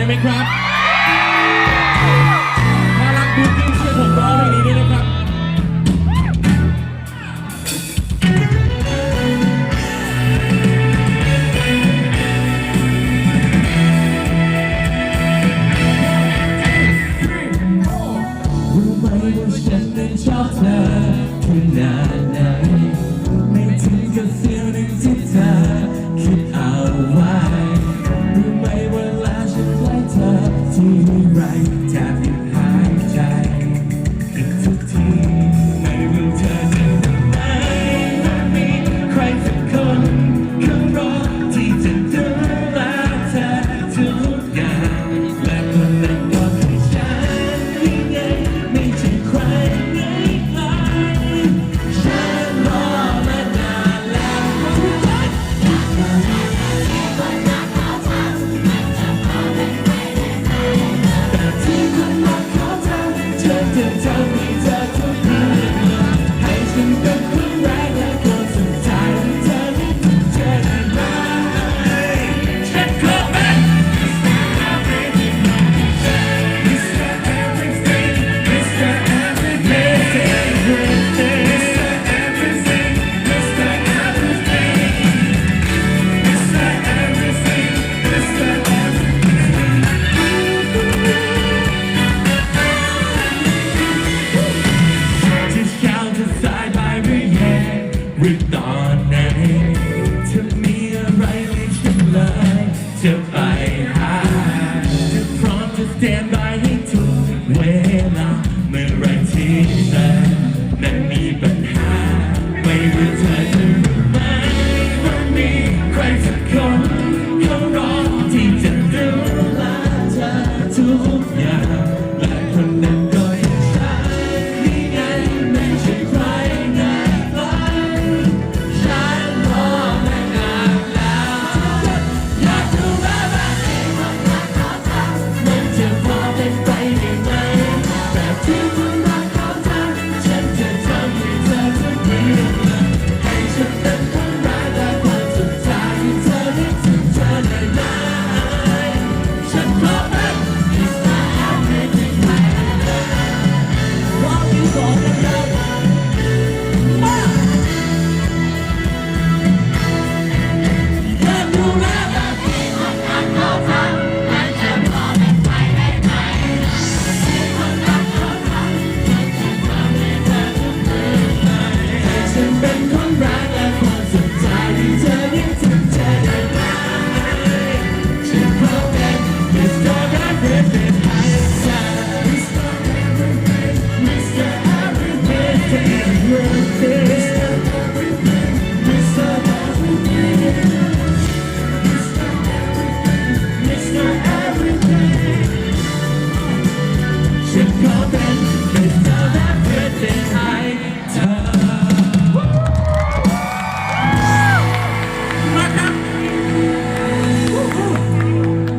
ได้ไหมครับพลังบูกิ้งช่วยผมร้องเพลงนี้ด้วยนะครับรู้ไหมว่าฉันนั้นชอบเธอขนาดไหนไม่ถึงกับเสีย me Amen.